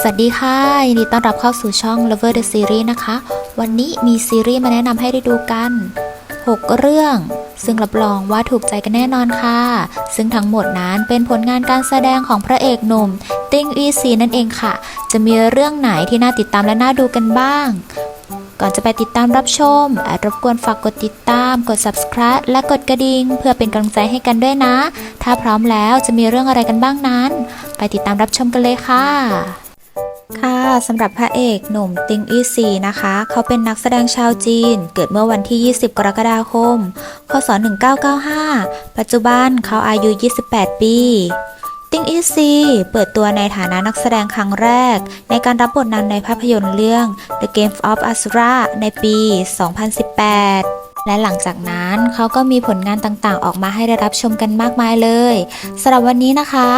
สวัสดีค่ะ ยินดีต้อนรับเข้าสู่ช่อง Lover the Series นะคะ วันนี้มีซีรีส์มาแนะนำให้ได้ดูกัน 6 เรื่อง ซึ่งรับรองว่าถูกใจกันแน่นอนค่ะ ซึ่งทั้งหมดนั้นเป็นผลงานการแสดงของพระเอกหนุ่ม ติ้งอีซีนั่นเองค่ะ จะมีเรื่องไหนที่น่าติดตามและน่าดูกันบ้าง ก่อนจะไปติดตามรับชมแอดรบกวนฝากกดติดตาม กด subscribe และกดกระดิ่งเพื่อเป็นกำลังใจให้กันด้วยนะ ถ้าพร้อมแล้วจะมีเรื่องอะไรกันบ้างนั้น ไปติดตามรับชมกันเลยค่ะ ค่ะสำหรับพระเอกหนุ่มติงอี้ซีนะคะ เขาเป็นนักแสดงชาวจีน เกิดเมื่อวันที่ 20 กรกฎาคมคศ1995 ปัจจุบันเขาอายุ 28 ปีติงอี้ซีเปิดตัวในฐานะนักแสดงครั้งแรก ในการรับบทนำในภาพยนตร์เรื่อง The Game of Asura ในปี 2018 และหลังจากนั้นเขาก็มีผลงานต่างๆ ออกมาให้ได้รับชมกันมากมายเลยสำหรับวันนี้นะคะ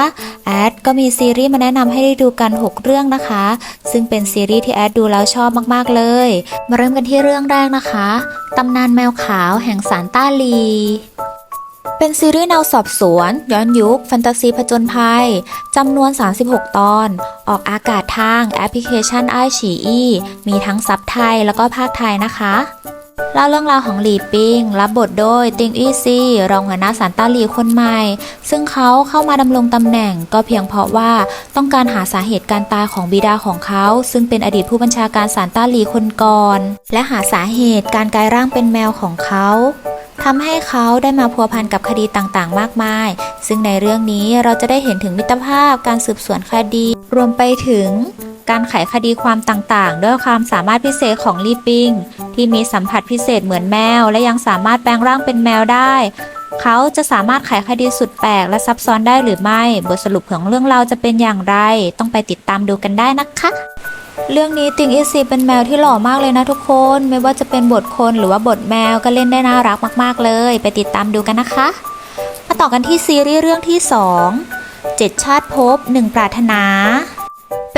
แอดก็มีซีรีส์มาแนะนำให้ได้ดูกัน 6 เรื่องนะคะ ซึ่งเป็นซีรีส์ที่แอดดูแล้วชอบมากๆเลย มาเริ่มกันที่เรื่องแรกนะคะตำนานแมวขาวแห่งสารต้าลีเป็นซีรีส์แนวสอบสวน ย้อนยุค แฟนตาซีผจญภัย จำนวน 36 ตอน ออกอากาศทางแอปพลิเคชันไอฉีอีมีทั้งซับไทยแล้วก็ภาคไทยนะคะ เล่าเรื่องราวของหลีปิง รับบทโดยติงอี้ซีรองหัวหน้าสารต้าหลีคนใหม่ ซึ่งเขาเข้ามาดำรงตำแหน่งก็เพียงเพราะว่าต้องการหาสาเหตุการตายของบิดาของเขา ซึ่งเป็นอดีตผู้บัญชาการสารต้าหลีคนก่อน และหาสาเหตุการกลายร่างเป็นแมวของเขาทำให้เขาได้มาพัวพันกับคดีต่างๆ มากมาย ซึ่งในเรื่องนี้เราจะได้เห็นถึงมิตรภาพการสืบสวนคดี รวมไปถึง การไขคดีความต่างๆ ด้วยความสามารถพิเศษของลีปิง ที่มีสัมผัสพิเศษเหมือนแมว และยังสามารถแปลงร่างเป็นแมวได้ เขาจะสามารถไขคดีสุดแปลกและซับซ้อนได้หรือไม่ บทสรุปของเรื่องเราจะเป็นอย่างไร ต้องไปติดตามดูกันได้นะคะเรื่องนี้ติงอีซีเป็นแมวที่หล่อมากเลยนะทุกคน ไม่ว่าจะเป็นบทคนหรือว่าบทแมวก็เล่นได้น่ารักมาก ๆ เลย ไปติดตามดูกันนะคะ มาต่อกันที่ซีรีส์เรื่องที่2เจ็ดชาติภพหนึ่งปรารถนา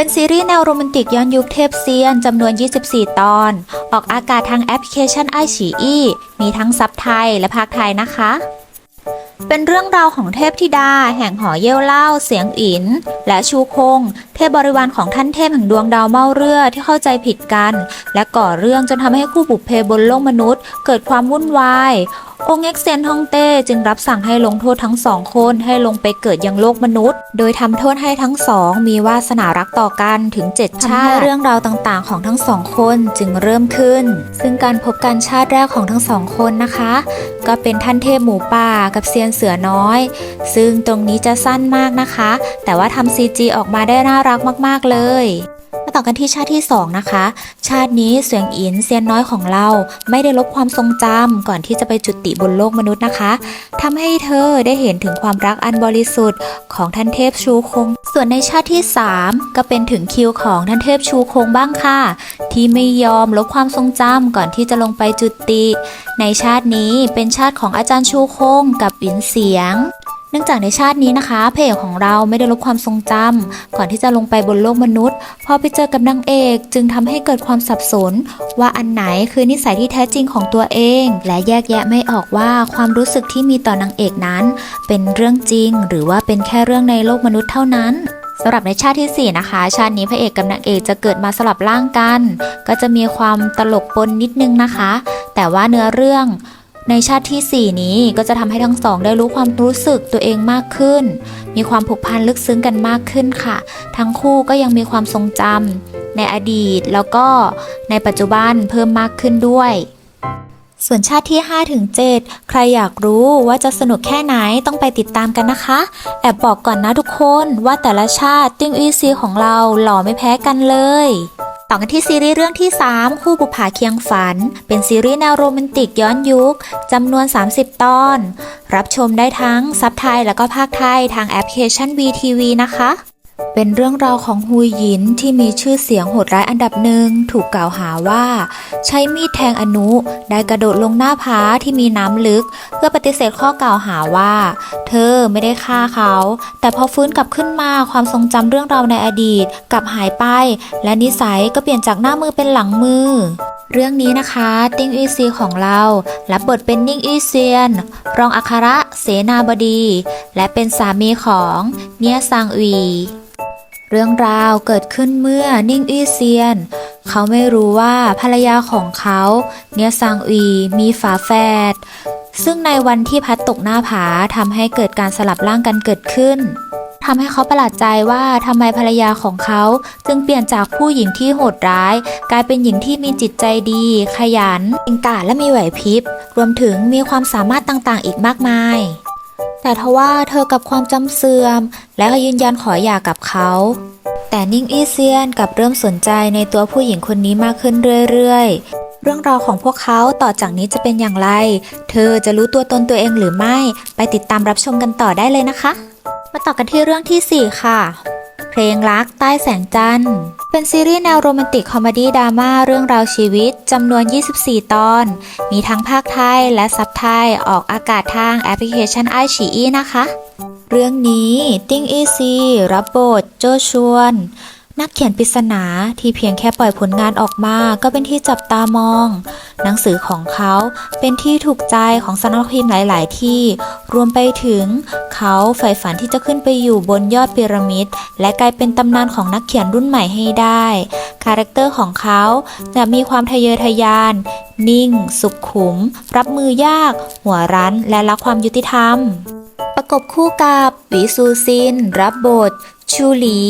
เป็นซีรีส์แนวโรแมนติกย้อนยุคเทพเซียนจำนวน 24 ตอน ออกอากาศทางแอปพลิเคชันไอฉีอีมีทั้งซับไทยและภาคไทยนะคะ เป็นเรื่องราวของเทพธิดา แห่งหอเย่ยวเล่า เสียงอิน และชูคง เทพบริวารของท่านเทพแห่งดวงดาวเมาเรือที่เข้าใจผิดกัน และก่อเรื่องจนทำให้คู่บุพเพบนโลกมนุษย์ เกิดความวุ่นวาย องค์เอ็กเซียนฮ่องเต้จึงรับสั่งให้ลงโทษทั้งสองคนให้ลงไปเกิดยังโลกมนุษย์ โดยทำโทษให้ทั้งสองมีวาสนารักต่อกันถึง7ชาติเรื่องราวต่างๆ ของทั้งสองคนจึงเริ่มขึ้น ซึ่งการพบกันชาติแรกของทั้งสองคนนะคะ ก็เป็นท่านเทพหมูป่ากับเซียนเสือน้อย ซึ่งตรงนี้จะสั้นมากนะคะ แต่ว่าทำ CG ออกมาได้น่ารักมากๆเลย ต่อกันที่ชาติที่ 2 นะคะ ชาตินี้เสียงอินเซียนน้อยของเรา ไม่ได้ลบความทรงจำก่อนที่จะไปจุติบนโลกมนุษย์นะคะทำให้เธอได้เห็นถึงความรักอันบริสุทธิ์ของท่านเทพชูคง ส่วนในชาติที่ 3 ก็เป็นถึงคิวของท่านเทพชูคงบ้างค่ะ ที่ไม่ยอมลบความทรงจำก่อนที่จะลงไปจุติ ในชาตินี้เป็นชาติของอาจารย์ชูคงกับอินเสียง เนื่องจากในชาตินี้นะคะพระเอกของเราไม่ได้ลบความทรงจำก่อนที่จะลงไปบนโลกมนุษย์ พอไปเจอกับนางเอกจึงทำให้เกิดความสับสน ว่าอันไหนคือนิสัยที่แท้จริงของตัวเอง และแยกแยะไม่ออกว่าความรู้สึกที่มีต่อนางเอกนั้น เป็นเรื่องจริง หรือว่าเป็นแค่เรื่องในโลกมนุษย์เท่านั้นสำหรับในชาติทีสี่4 นะคะ ชาตินี้พระเอกกับนางเอกจะเกิดมาสลับร่างกัน ก็จะมีความตลกปนนิดนึงนะคะ แต่ว่าเนื้อเรื่อง ในชาติที่ 4 นี้ก็จะทำให้ทั้งสองได้รู้ความรู้สึกตัวเองมากขึ้น มีความผูกพันลึกซึ้งกันมากขึ้นค่ะ ทั้งคู่ก็ยังมีความทรงจำในอดีตแล้วก็ในปัจจุบันเพิ่มมากขึ้นด้วยส่วนชาติที่ 5 ถึง 7 ใครอยากรู้ว่าจะสนุกแค่ไหนต้องไปติดตามกันนะคะ แอบบอกก่อนนะทุกคนว่าแต่ละชาติติ้งอีซีของเราหล่อไม่แพ้กันเลย ต่อกันที่ซีรีส์เรื่องที่ 3 คู่บุผาเคียงฝัน เป็นซีรีส์แนวโรแมนติกย้อนยุคจำนวน 30 ตอน รับชมได้ทั้งซับไทยแล้วก็ภาคไทยทางแอปพลิเคชัน VTV นะคะ เป็นเรื่องราวของฮุยหยินที่มีชื่อเสียงโหดร้ายอันดับหนึ่งถูกกล่าวหาว่า ใช้มีดแทงอนุได้กระโดดลงหน้าผาที่มีน้ำลึก เพื่อปฏิเสธข้อกล่าวหาว่า เธอไม่ได้ฆ่าเขา แต่พอฟื้นกลับขึ้นมาความทรงจำเรื่องราวในอดีตกลับหายไป และนิสัยก็เปลี่ยนจากหน้ามือเป็นหลังมือเรื่องนี้นะคะติ้งอีซีของเรารับบทเป็นนิ่งอีเซียน รองอัคระเสนาบดี และเป็นสามีของเนียซางอี เรื่องราวเกิดขึ้นเมื่อนิ่งอี้เซียน เขาไม่รู้ว่าภรรยาของเขาเนียซางอีมีฝาแฝดซึ่งในวันที่พัดตกหน้าผาทำให้เกิดการสลับร่างกันเกิดขึ้นทำให้เขาประหลาดใจว่าทำไมภรรยาของเขาจึงเปลี่ยนจากผู้หญิงที่โหดร้าย กลายเป็นหญิงที่มีจิตใจดี ขยันเก่งกาจและมีไหวพริบ รวมถึงมีความสามารถต่างๆ อีกมากมาย แต่ทว่าเธอกับความจำเสื่อม และก็ยืนยันขอหย่ากับเขา แต่นิ่งอีเซียนกับเริ่มสนใจในตัวผู้หญิงคนนี้มากขึ้นเรื่อยๆ เรื่องราวของพวกเขาต่อจากนี้จะเป็นอย่างไร เธอจะรู้ตัวตนตัวเองหรือไม่ ไปติดตามรับชมกันต่อได้เลยนะคะ มาต่อกันที่เรื่องทีสี่4 ค่ะ ลงรักใต้แสงจันทร์ เป็นซีรีส์แนวโรแมนติกคอมเมดี้ดราม่าเรื่องราวชีวิตจำนวน 24 ตอน มีทั้งภาคไทยและซับไทยออกอากาศทางแอปพลิเคชันไอชีอีนะคะ เรื่องนี้ติ้งอีซีรับบทโจชวน นักเขียนปริศนาที่เพียงแค่ปล่อยผลงานออกมาก็เป็นที่จับตามอง หนังสือของเขาเป็นที่ถูกใจของสำนักพิมพ์หลาย ๆ ที่ รวมไปถึง เขาใฝ่ฝันที่จะขึ้นไปอยู่บนยอดพีระมิด และกลายเป็นตำนานของนักเขียนรุ่นใหม่ให้ได้ คาแรคเตอร์ของเขาจะมีความทะเยอทะยาน นิ่ง สุขุม รับมือยาก หัวรั้น และรักความยุติธรรม ประกบคู่กับหวีซูซิน รับบท ชูหลี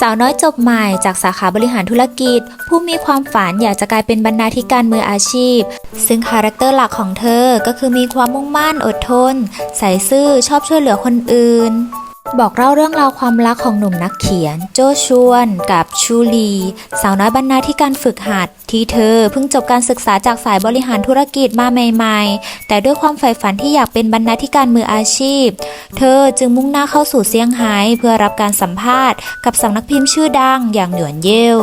สาวน้อยจบใหม่จากสาขาบริหารธุรกิจ ผู้มีความฝันอยากจะกลายเป็นบรรณาธิการมืออาชีพ ซึ่งคาแรคเตอร์หลักของเธอก็คือมีความมุ่งมั่นอดทน ใส่ซื่อชอบช่วยเหลือคนอื่น บอกเล่าเรื่องราวความรักของหนุ่มนักเขียน โจชวนกับชูลี สาวน้อยบรรณาธิการฝึกหัด ที่เธอเพิ่งจบการศึกษาจากสายบริหารธุรกิจมาใหม่ๆ แต่ด้วยความใฝ่ฝันที่อยากเป็นบรรณาธิการมืออาชีพ เธอจึงมุ่งหน้าเข้าสู่เซี่ยงไฮ้เพื่อรับการสัมภาษณ์ กับสำนักพิมพ์ชื่อดังอย่างหยวนเย่ว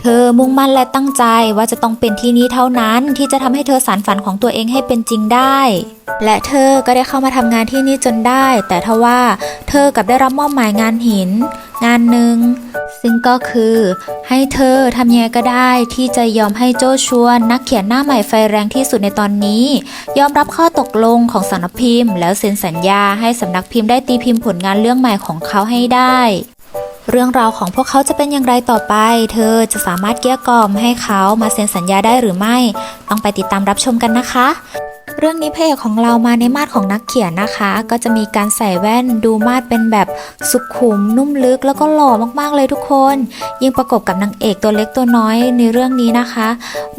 เธอมุ่งมั่นและตั้งใจว่าจะต้องเป็นที่นี้เท่านั้นที่จะทำให้เธอสารฝันของตัวเองให้เป็นจริงได้ และเธอก็ได้เข้ามาทำงานที่นี่จนได้ แต่ทว่าเธอกับได้รับมอบหมายงานหิน งานหนึ่ง ซึ่งก็คือ ให้เธอทำยังไงก็ได้ที่จะยอมให้โจชวนนักเขียนหน้าใหม่ไฟแรงที่สุดในตอนนี้ ยอมรับข้อตกลงของสำนักพิมพ์ แล้วเซ็นสัญญาให้สำนักพิมพ์ได้ตีพิมพ์ผลงานเรื่องใหม่ของเขาให้ได้ เรื่องราวของพวกเขาจะเป็นอย่างไรต่อไป เธอจะสามารถเกลี้ยกล่อมให้เขามาเซ็นสัญญาได้หรือไม่ ต้องไปติดตามรับชมกันนะคะ เรื่องนี้พระเอกของเรามาในมาดของนักเขียนนะคะ ก็จะมีการใส่แว่นดูมาดเป็นแบบสุขุม นุ่มลึกแล้วก็หล่อมากๆเลยทุกคน ยิ่งประกบกับนางเอกตัวเล็กตัวน้อยในเรื่องนี้นะคะ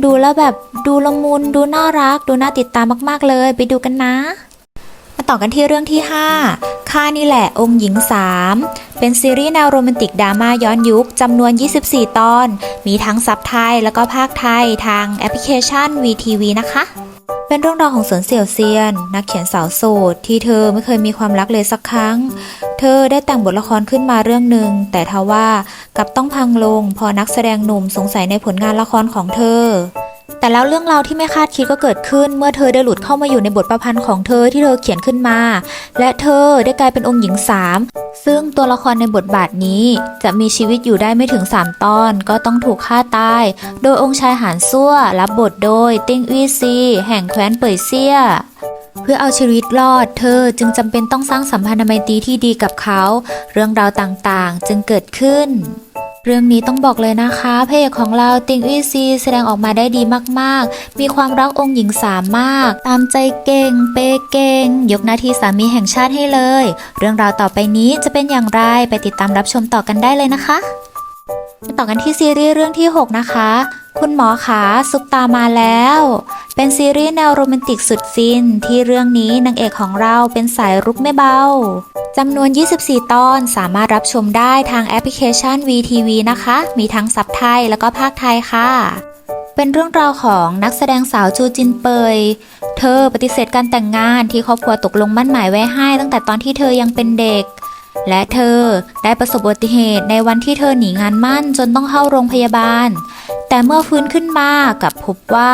ดูแล้วแบบดูละมุนดูน่ารัก ดูน่าติดตามมาก ๆเลย ไปดูกันนะ ต่อกันที่เรื่องที่ 5 ค่านี่แหละองค์หญิง 3 เป็นซีรีส์แนวโรแมนติกดราม่าย้อนยุคจำนวน 24 ตอน มีทั้งซับไทยแล้วก็ภาคไทยทางแอปพลิเคชัน VTV นะคะเป็นเรื่องราวของสินเสี่ยวเซียน นักเขียนสาวโสดที่เธอไม่เคยมีความรักเลยสักครั้ง เธอได้แต่งบทละครขึ้นมาเรื่องหนึ่งแต่ทว่ากลับต้องพังลงพอนักแสดงหนุ่มสงสัยในผลงานละครของเธอ แต่แล้วเรื่องราวที่ไม่คาดคิดก็เกิดขึ้น เมื่อเธอได้หลุดเข้ามาอยู่ในบทประพันธ์ของเธอที่เธอเขียนขึ้นมา และเธอได้กลายเป็นองค์หญิงสามซึ่งตัวละครในบทบาทนี้จะมีชีวิตอยู่ได้ไม่ถึง 3 ตอน ก็ต้องถูกฆ่าตาย โดยองค์ชายหานซั่ว รับบทโดย ติ้งอี้ซี แห่งแคว้นเป่ยเซี่ยเพื่อเอาชีวิตรอด เธอจึงจำเป็นต้องสร้างสัมพันธไมตรีที่ดีกับเขา เรื่องราวต่างๆ จึงเกิดขึ้น เรื่องนี้ต้องบอกเลยนะคะพระเอกของเราติงอี้ซีแสดงออกมาได้ดีมากๆ มีความรักองค์หญิงสามมาก ตามใจเก่ง เปเก่ง ยกหน้าที่สามีแห่งชาติให้เลย เรื่องราวต่อไปนี้จะเป็นอย่างไรไปติดตามรับชมต่อกันได้เลยนะคะ มาต่อกันที่ซีรีส์เรื่องที่ 6 นะคะ คุณหมอขาซุปตามาแล้ว เป็นซีรีส์แนวโรแมนติกสุดฟิน ที่เรื่องนี้นางเอกของเราเป็นสายรุกไม่เบาจำนวน 24 ตอน สามารถรับชมได้ทางแอปพลิเคชัน VTV นะคะ มีทั้งซับไทยแล้วก็ภาคไทยค่ะ เป็นเรื่องราวของนักแสดงสาวจูจินเปย เธอปฏิเสธการแต่งงานที่ครอบครัวตกลงมั่นหมายไว้ให้ ตั้งแต่ตอนที่เธอยังเป็นเด็ก และเธอได้ประสบอุบัติเหตุในวันที่เธอหนีงานมั่นจนต้องเข้าโรงพยาบาล แต่เมื่อฟื้นขึ้นมากลับพบว่า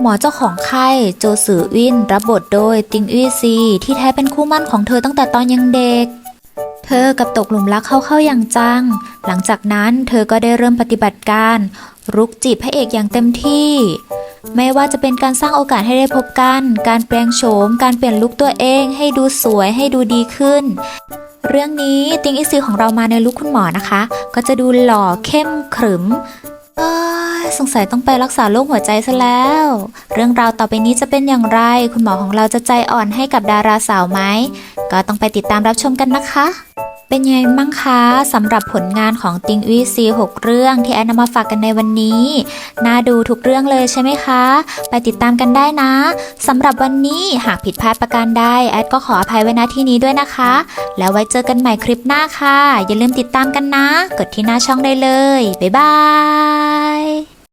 หมอเจ้าของไข้โจซือวินรับบทโดยติงอี้ซี ที่แท้เป็นคู่มั่นของเธอตั้งแต่ตอนยังเด็ก เธอกับตกหลุมรักเขาเข้าอย่างจัง หลังจากนั้นเธอก็ได้เริ่มปฏิบัติการ รุกจีบพระเอกอย่างเต็มที่ ไม่ว่าจะเป็นการสร้างโอกาสให้ได้พบกัน การแปลงโฉม การเปลี่ยนลุคตัวเอง ให้ดูสวยให้ดูดีขึ้น เรื่องนี้ติงอิซีของเรามาในลุคคุณหมอนะคะ ก็จะดูหล่อเข้มขรึมเอ้ยสงสัยต้องไปรักษาโรคหัวใจซะแล้ว เรื่องราวต่อไปนี้จะเป็นอย่างไร คุณหมอของเราจะใจอ่อนให้กับดาราสาวไหม ก็ต้องไปติดตามรับชมกันนะคะ เป็นยังไงมั่งคะสำหรับผลงานของติงวีซี6เรื่องที่แอนนำมาฝากกันในวันนี้น่าดูทุกเรื่องเลยใช่ไหมคะ ไปติดตามกันได้นะสำหรับวันนี้หากผิดพลาดประการใดแอดก็ขออภัยไว้ณที่นี้ด้วยนะคะ แล้วไว้เจอกันใหม่คลิปหน้าค่ะ อย่าลืมติดตามกันนะ กดที่หน้าช่องได้เลย บ๊ายบาย